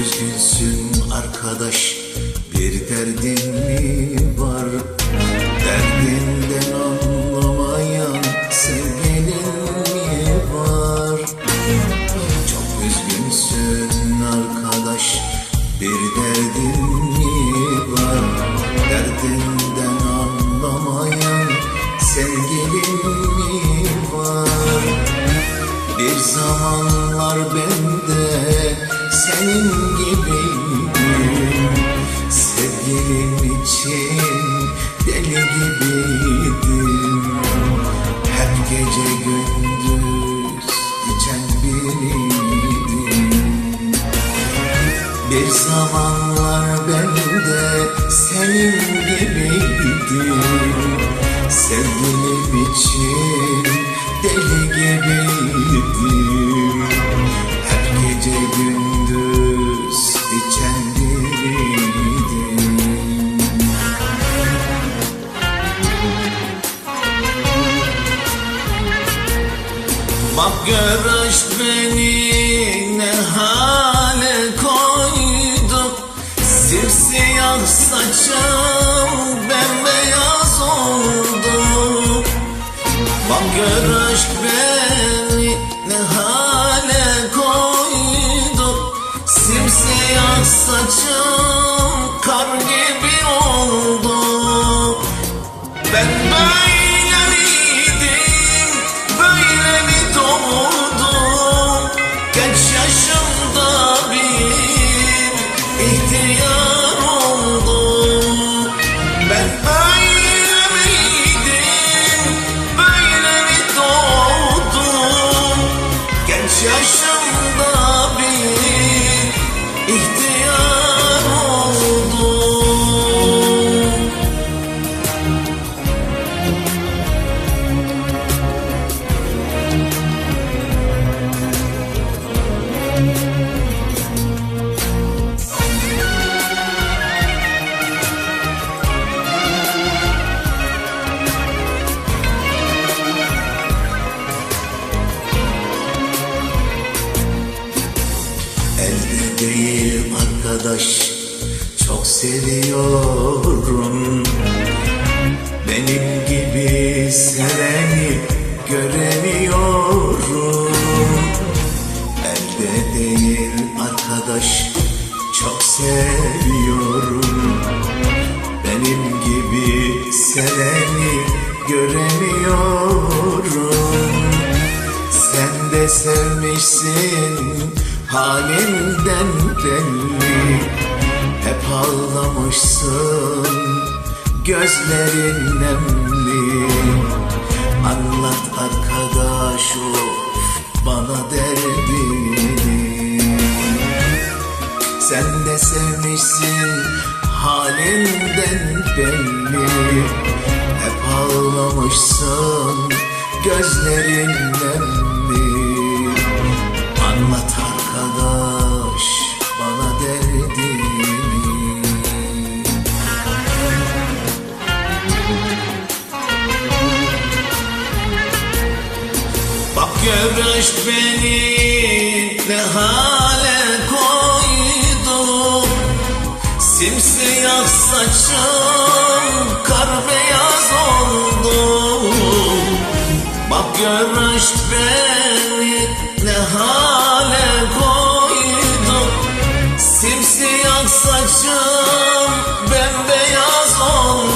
üzgünsün arkadaş Bir derdin mi var? Derdinden anlamayan sevgilin mi var? Çok üzgünsün arkadaş Bir derdin mi var? Derdinden anlamayan sevgilin mi var? Bir zamanlar ben de senin gündüz içen biriydim bir zamanlar ben de senin gibiydim Bak gör aşk beni ne hale koydu. Simsiyah saçım bembeyaz oldu. Bak gör aşk beni ne hale koydu. Simsiyah saçım arkadaş çok seviyorum. Benim gibi seveni göremiyorum. Elde değil arkadaş çok seviyorum. Benim gibi seveni göremiyorum. Sen de sevmişsin halinden belli Hep ağlamışsın gözlerin nemli. Anlat arkadaş of bana derdini. Sen de sevmişsin halinden belli. Hep ağlamışsın gözlerin Ömür beni ne hale koydu? Simsiyah saçım kar beyaz oldu. Bak gör aşk beni ne hale koydu? Simsiyah saçım bembeyaz oldu.